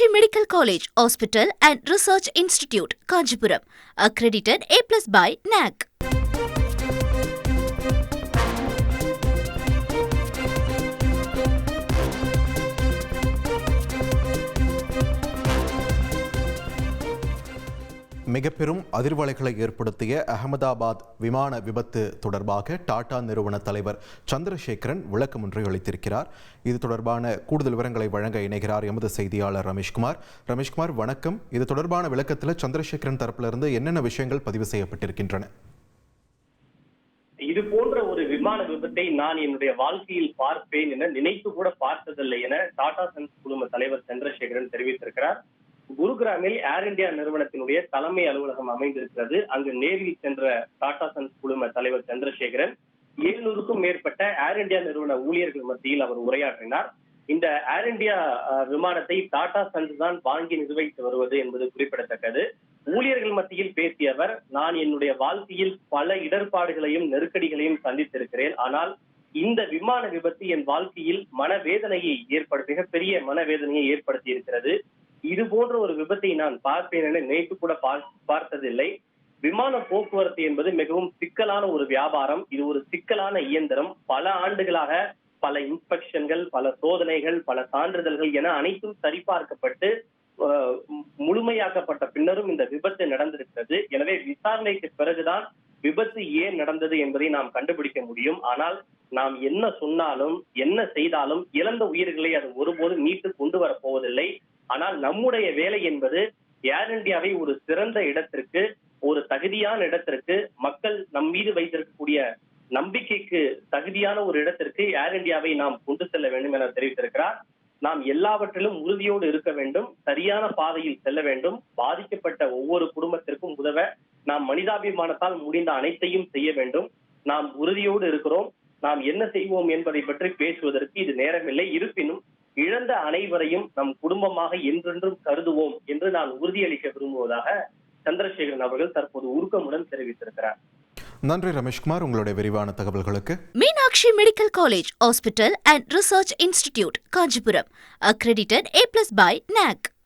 Meenakshi Medical College, Hospital and Research Institute, Kanjipuram. Accredited A plus by NAC. மிக பெரும் அதிர்வலைகளை ஏற்படுத்திய அகமதாபாத் விமான விபத்து தொடர்பாக டாடா நிறுவன தலைவர் சந்திரசேகரன் விளக்கம் ஒன்றை அளித்திருக்கிறார். இது தொடர்பான கூடுதல் விவரங்களை வழங்க இணைகிறார் எமது செய்தியாளர் ரமேஷ்குமார். ரமேஷ்குமார் வணக்கம். இது தொடர்பான விளக்கத்தில் சந்திரசேகரன் தரப்பிலிருந்து என்னென்ன விஷயங்கள் பதிவு செய்யப்பட்டிருக்கின்றன? இது போன்ற ஒரு விமான விபத்தை நான் என்னுடைய வாழ்க்கையில் பார்ப்பேன் என நினைத்து கூட பார்த்ததில்லை என டாடா சன்ஸ் குழும தலைவர் சந்திரசேகரன் தெரிவித்திருக்கிறார். குருகிராமில் ஏர் இந்தியா நிறுவனத்தினுடைய தலைமை அலுவலகம் அமைந்திருக்கிறது. அங்கு நேரில் சென்ற டாடா சன்ஸ் குழும தலைவர் சந்திரசேகரன் எழுநூறுக்கும் மேற்பட்ட ஏர் இந்தியா நிறுவன ஊழியர்கள் மத்தியில் அவர் உரையாற்றினார். இந்த ஏர் இந்தியா விமானத்தை டாடா சன்ஸ் தான் வாங்கி நிர்வகித்து வருவது என்பது குறிப்பிடத்தக்கது. ஊழியர்கள் மத்தியில் பேசிய அவர் நான் என்னுடைய வாழ்க்கையில் பல இடர்பாடுகளையும் நெருக்கடிகளையும் சந்தித்திருக்கிறேன். ஆனால் இந்த விமான விபத்து என் வாழ்க்கையில் மனவேதனையை ஏற்படு மிகப்பெரிய மனவேதனையை ஏற்படுத்தி இருக்கிறது இது போன்ற ஒரு விபத்தை நான் பார்ப்பேன் என நினைத்து கூட பார்த்ததில்லை. விமான போக்குவரத்து என்பது மிகவும் சிக்கலான ஒரு வியாபாரம். இது ஒரு சிக்கலான இயந்திரம். பல ஆண்டுகளாக பல இன்ஸ்பெக்ஷன்கள் பல சோதனைகள் பல சான்றிதழ்கள் என அனைத்தும் சரிபார்க்கப்பட்டு முழுமையாக்கப்பட்ட பின்னரும் இந்த விபத்து நடந்திருக்கிறது. எனவே விசாரணைக்கு பிறகுதான் விபத்து ஏன் நடந்தது என்பதை நாம் கண்டுபிடிக்க முடியும். ஆனால் நாம் என்ன சொன்னாலும் என்ன செய்தாலும் இழந்த உயிர்களை அது ஒருபோதும் மீட்டு கொண்டு வரப்போவதில்லை ஆனால் நம்முடைய வேலை என்பது ஏர் இந்தியாவை ஒரு சிறந்த இடத்திற்கு ஒரு தகுதியான இடத்திற்கு மக்கள் நம் மீது வைத்திருக்கக்கூடிய நம்பிக்கைக்கு தகுதியான ஒரு இடத்திற்கு ஏர் இந்தியாவை நாம் கொண்டு செல்ல வேண்டும் என தெரிவித்திருக்கிறார். நாம் எல்லாவற்றிலும் உறுதியோடு இருக்க வேண்டும் சரியான பாதையில் செல்ல வேண்டும் பாதிக்கப்பட்ட ஒவ்வொரு குடும்பத்திற்கும் உதவ நாம் மனிதாபிமானத்தால் முடிந்த அனைத்தையும் செய்ய வேண்டும். நாம் உறுதியோடு இருக்கிறோம். நாம் என்ன செய்வோம் என்பதை பற்றி பேசுவதற்கு இது நேரமில்லை. இருப்பினும் இழந்த அனைவரையும் நம் குடும்பமாக என்றென்றும் கருதுவோம் என்று நான் உறுதியளிக்க விரும்புவதாக சந்திரசேகரன் அவர்கள் தற்போது உருக்கமுடன் தெரிவித்திருக்கிறார் நன்றி ரமேஷ்குமார் உங்களுடைய விரிவான தகவல்களுக்கு Meenakshi Medical College, Hospital and Research Institute, Kanjipuram. Accredited A plus by NAC.